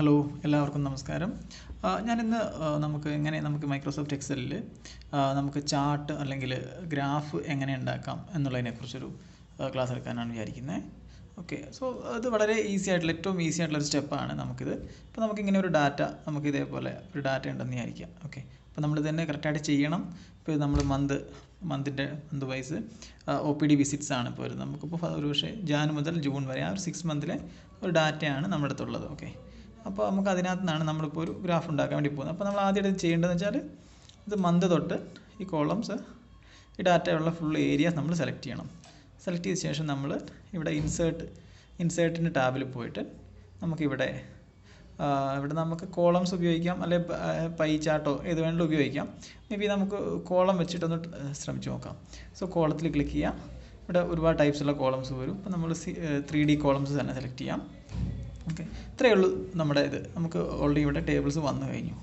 Hello എല്ലാവർക്കും നമസ്കാരം. ഞാനിന്ന് നമുക്ക് എങ്ങനെ നമുക്ക് മൈക്രോസോഫ്റ്റ് എക്സലിൽ നമുക്ക് ചാർട്ട് അല്ലെങ്കിൽ ഗ്രാഫ് എങ്ങനെ ഉണ്ടാക്കാം എന്നുള്ളതിനെക്കുറിച്ചൊരു ക്ലാസ് എടുക്കാനാണ് വിചാരിക്കുന്നത് ഓക്കെ സോ അത് വളരെ ഈസി ആയിട്ടുള്ള ഏറ്റവും ഈസി ആയിട്ടുള്ള ഒരു സ്റ്റെപ്പാണ് നമുക്കിത്. ഇപ്പോൾ നമുക്കിങ്ങനെ ഒരു ഡാറ്റ നമുക്ക് ഇതേപോലെ ഒരു ഡാറ്റ ഉണ്ടെന്ന് വിചാരിക്കാം. ഓക്കെ അപ്പോൾ നമ്മൾ തന്നെ കറക്റ്റായിട്ട് ചെയ്യണം. ഇപ്പോൾ നമ്മൾ മന്ത് മന്തിന്റെ month wise O P D visits ആണ് ഇപ്പോൾ വരുന്നത്. നമുക്കിപ്പോൾ ഒരു പക്ഷേ ജാൻ മുതൽ ജൂൺ വരെ ആ ഒരു സിക്സ് മന്തിലെ ഒരു ഡാറ്റയാണ് നമ്മുടെ അടുത്തുള്ളത്. ഓക്കെ അപ്പോൾ നമുക്ക് അതിനകത്ത് നിന്നാണ് നമ്മളിപ്പോൾ ഒരു ഗ്രാഫ് ഉണ്ടാക്കാൻ വേണ്ടി പോകുന്നത്. അപ്പോൾ നമ്മൾ ആദ്യം ചെയ്യേണ്ടതെന്ന് വെച്ചാൽ ഇത് മന്ത് തൊട്ട് ഈ കോളംസ് ഈ ഡാറ്റയുള്ള ഫുൾ ഏരിയ നമ്മൾ സെലക്ട് ചെയ്യണം. സെലക്ട് ചെയ്ത ശേഷം നമ്മൾ ഇവിടെ ഇൻസേർട്ട് ഇൻസേർട്ടിന്റെ ടാബിൽ പോയിട്ട് നമുക്കിവിടെ ഇവിടെ നമുക്ക് കോളംസ് ഉപയോഗിക്കാം അല്ലെങ്കിൽ പൈ ചാർട്ടോ ഏത് വേണമെങ്കിലും ഉപയോഗിക്കാം. മേ ബി നമുക്ക് കോളം വെച്ചിട്ടൊന്ന് ശ്രമിച്ച് നോക്കാം. സോ കോളത്തിൽ ക്ലിക്ക് ചെയ്യാം. ഇവിടെ ഒരുപാട് ടൈപ്സുള്ള കോളംസ് വരും. അപ്പോൾ നമ്മൾ ത്രീ ഡി കോളംസ് തന്നെ സെലക്ട് ചെയ്യാം. ഓക്കെ ഇത്രയേ ഉള്ളൂ നമ്മുടെ ഇത്. നമുക്ക് ഓൾറെഡി ഇവിടെ ടേബിൾസ് വന്നു കഴിഞ്ഞു.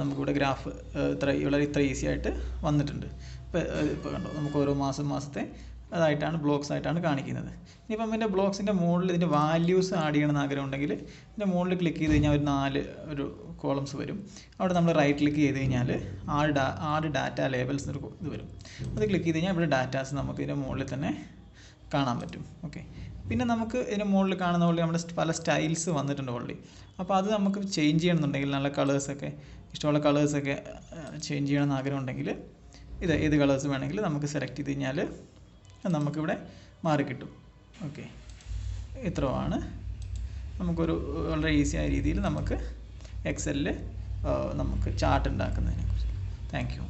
നമുക്കിവിടെ ഗ്രാഫ് ഇത്ര വളരെ ഇത്ര ഈസി ആയിട്ട് വന്നിട്ടുണ്ട്. ഇപ്പോൾ ഇപ്പോൾ കണ്ടോ? നമുക്ക് ഓരോ മാസം മാസത്തെ അതായിട്ടാണ് ബ്ലോക്സ് ആയിട്ടാണ് കാണിക്കുന്നത്. ഇനിയിപ്പം എന്റെ ബ്ലോക്സിന്റെ മുകളിൽ ഇതിന്റെ വാല്യൂസ് ആഡ് ചെയ്യണമെന്ന് ആഗ്രഹം ഉണ്ടെങ്കിൽ ഇതിന്റെ മുകളിൽ ക്ലിക്ക് ചെയ്ത് കഴിഞ്ഞാൽ ഒരു നാല് ഒരു കോളംസ് വരും. അവിടെ നമ്മൾ റൈറ്റ് ക്ലിക്ക് ചെയ്ത് കഴിഞ്ഞാൽ ആറ് ഡാ ആറ് ഡാറ്റ ലേബൽസ് ഒരു ഇത് വരും. അത് ക്ലിക്ക് ചെയ്ത് കഴിഞ്ഞാൽ ഇവിടെ ഡാറ്റാസ് നമുക്ക് ഇതിന്റെ മുകളിൽ തന്നെ കാണാൻ പറ്റും. ഓക്കെ പിന്നെ നമുക്ക് ഇതിന് മുകളിൽ കാണുന്ന പോലെ നമ്മുടെ പല സ്റ്റൈൽസ് വന്നിട്ടുണ്ട് ഓൾറെഡി അപ്പോൾ അത് നമുക്ക് ചേഞ്ച് ചെയ്യണമെന്നുണ്ടെങ്കിൽ നല്ല കളേഴ്സൊക്കെ ഇഷ്ടമുള്ള കളേഴ്സൊക്കെ ചേഞ്ച് ചെയ്യണമെന്ന് ആഗ്രഹം ഉണ്ടെങ്കിൽ ഇത് ഏത് കളേഴ്സ് വേണമെങ്കിൽ നമുക്ക് സെലക്ട് ചെയ്ത് കഴിഞ്ഞാൽ നമുക്കിവിടെ മാറി കിട്ടും. ഓക്കെ ഇത്രയുമാണ് നമുക്കൊരു വളരെ ഈസിയായ രീതിയിൽ നമുക്ക് എക്സലിൽ നമുക്ക് ചാർട്ട് ഉണ്ടാക്കുന്നതിനെ കുറിച്ച് താങ്ക് യു